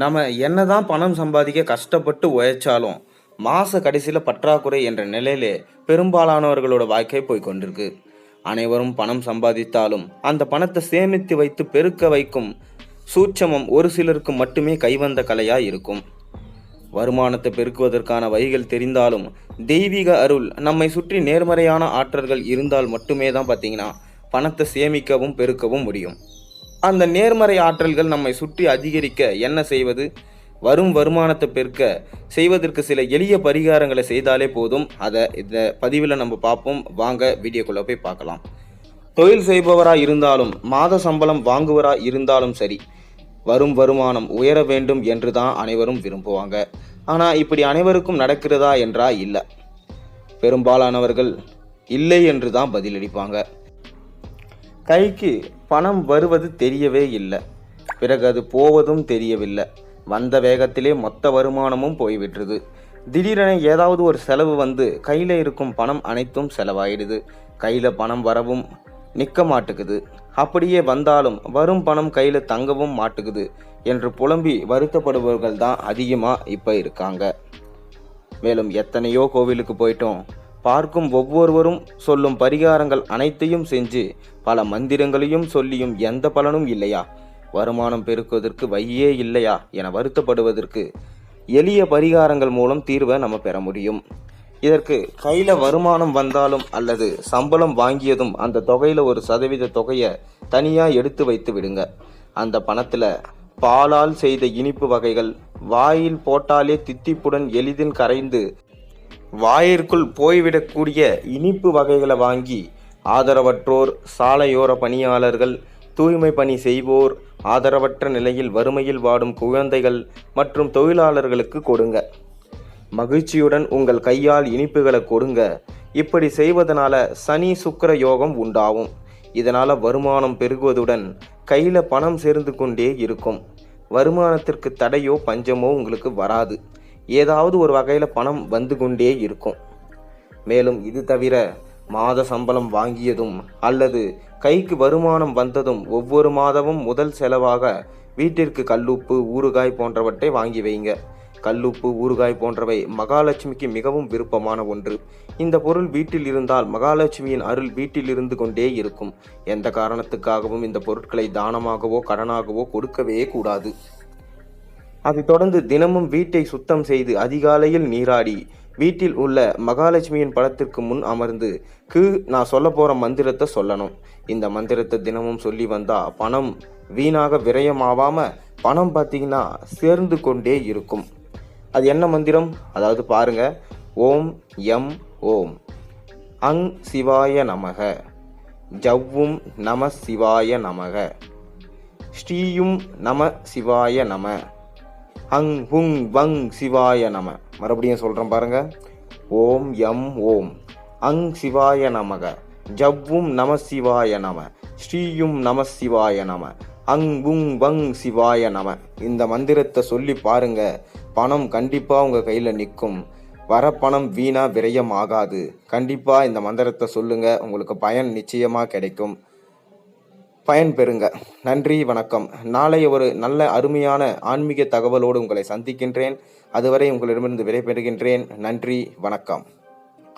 நம்ம என்னதான் பணம் சம்பாதிக்க கஷ்டப்பட்டு உழைச்சாலும் மாத கடைசியில் பற்றாக்குறை என்ற நிலையிலே பெரும்பாலானவர்களோட வாழ்க்கை போய் கொண்டிருக்கு. அனைவரும் பணம் சம்பாதித்தாலும் அந்த பணத்தை சேமித்து வைத்து பெருக்க வைக்கும் சூட்சமம் ஒரு சிலருக்கு மட்டுமே கைவந்த கலையாக இருக்கும். வருமானத்தை பெருக்குவதற்கான வழிகள் தெரிந்தாலும் தெய்வீக அருள் நம்மை சுற்றி நேர்மறையான ஆற்றல்கள் இருந்தால் மட்டுமே தான் பார்த்தீங்கன்னா பணத்தை சேமிக்கவும் பெருக்கவும் முடியும். அந்த நேர்மறை ஆற்றல்கள் நம்மை சுற்றி அதிகரிக்க என்ன செய்வது? வரும் வருமானத்தை பெருக்க செய்வதற்கு சில எளிய பரிகாரங்களை செய்தாலே போதும். அதை இந்த பதிவில் நம்ம பார்ப்போம். வாங்க வீடியோக்குள்ளே போய் பார்க்கலாம். தொழில் செய்பவராக இருந்தாலும் மாத சம்பளம் வாங்குவராக இருந்தாலும் சரி வரும் வருமானம் உயர வேண்டும் என்று தான் அனைவரும் விரும்புவாங்க. ஆனால் இப்படி அனைவருக்கும் நடக்கிறதா என்றா இல்லை. பெரும்பாலானவர்கள் இல்லை என்று தான் பதிலளிப்பாங்க. கைக்கு பணம் வருவது தெரியவே இல்லை. பிறகு அது போவதும் தெரியவில்லை. வந்த வேகத்திலே மொத்த வருமானமும் போய்விட்டுருது திடீரென ஏதாவது ஒரு செலவு வந்து கையில் இருக்கும் பணம் அனைத்தும் செலவாயிடுது. கையில் பணம் வரவும் நிற்க மாட்டுக்குது. அப்படியே வந்தாலும் வரும் பணம் கையில் தங்கவும் மாட்டுக்குது என்று புலம்பி வருத்தப்படுபவர்கள் தான் அதிகமாக இப்போ இருக்காங்க. மேலும் எத்தனையோ கோவிலுக்கு போயிட்டோம். பார்க்கும் ஒவ்வொருவரும் சொல்லும் பரிகாரங்கள் அனைத்தையும் செஞ்சு பல மந்திரங்களையும் சொல்லியும் எந்த பலனும் இல்லையா? வருமானம் பெருக்குவதற்கு வையே இல்லையா? என வருத்தப்படுவதற்கு எளிய பரிகாரங்கள் மூலம் தீர்வை நம்ம பெற முடியும். இதற்கு கையில் வருமானம் வந்தாலும் அல்லது சம்பளம் வாங்கியதும் அந்த தொகையில் ஒரு சதவீத தொகையை தனியாக எடுத்து வைத்து விடுங்க. அந்த பணத்தில் பாலால் செய்த இனிப்பு வகைகள் வாயில் போட்டாலே தித்திப்புடன் எளிதில் கரைந்து வாயிற்குள் போய்விடக்கூடிய இனிப்பு வகைகளை வாங்கி ஆதரவற்றோர் சாலையோர பணியாளர்கள் தூய்மை பணி செய்வோர் ஆதரவற்ற நிலையில் வறுமையில் வாடும் குழந்தைகள் மற்றும் தொழிலாளர்களுக்கு கொடுங்க. மகிழ்ச்சியுடன் உங்கள் கையால் இனிப்புகளை கொடுங்க. இப்படி செய்வதனால சனி சுக்கர யோகம் உண்டாகும். இதனால் வருமானம் பெருகுவதுடன் கையில் பணம் சேர்ந்து கொண்டே இருக்கும். வருமானத்திற்கு தடையோ பஞ்சமோ உங்களுக்கு வராது. ஏதாவது ஒரு வகையில் பணம் வந்து கொண்டே இருக்கும். மேலும் இது தவிர மாத சம்பளம் வாங்கியதும் அல்லது கைக்கு வருமானம் வந்ததும் ஒவ்வொரு மாதமும் முதல் செலவாக வீட்டிற்கு கல்லுப்பு ஊறுகாய் போன்றவற்றை வாங்கி வைங்க. கல்லுப்பு ஊறுகாய் போன்றவை மகாலட்சுமிக்கு மிகவும் விருப்பமான ஒன்று. இந்த பொருள் வீட்டில் இருந்தால் மகாலட்சுமியின் அருள் வீட்டில் இருந்து கொண்டே இருக்கும். எந்த காரணத்துக்காகவும் இந்த பொருட்களை தானமாகவோ கடனாகவோ கொடுக்கவே கூடாது. அதைத் தொடர்ந்து தினமும் வீட்டை சுத்தம் செய்து அதிகாலையில் நீராடி வீட்டில் உள்ள மகாலட்சுமியின் படத்திற்கு முன் அமர்ந்து கு நான் சொல்ல போகிற மந்திரத்தை சொல்லணும். இந்த மந்திரத்தை தினமும் சொல்லி வந்தால் பணம் வீணாக விரயமாவாமல் பணம் பார்த்தீங்கன்னா சேர்ந்து கொண்டே இருக்கும். அது என்ன மந்திரம்? அதாவது பாருங்க. ஓம் எம் ஓம். அங் சிவாய நமக. ஜவ்வும் நம சிவாய நமக. ஸ்ரீயும் நம சிவாய நம. அங் ஹுங் வங் சிவாய நம. மறுபடியும் சொல்கிறேன் பாருங்க. ஓம் எம் ஓம். அங் சிவாய நமக. ஜவ்வும் நம சிவாய நம. ஸ்ரீயும் நம சிவாய நம. அங் உங் வங் சிவாய நம. இந்த மந்திரத்தை சொல்லி பாருங்க. பணம் கண்டிப்பாக உங்கள் கையில் நிற்கும். வர பணம் வீணாக விரயம் ஆகாது. கண்டிப்பாக இந்த மந்திரத்தை சொல்லுங்கள் உங்களுக்கு பயன் நிச்சயமாக கிடைக்கும். பயன்பெறுங்க. நன்றி வணக்கம். நாளை ஒரு நல்ல அருமையான ஆன்மீக தகவலோடு உங்களை சந்திக்கின்றேன். அதுவரை உங்களிடமிருந்து விடைபெறுகின்றேன். நன்றி வணக்கம்.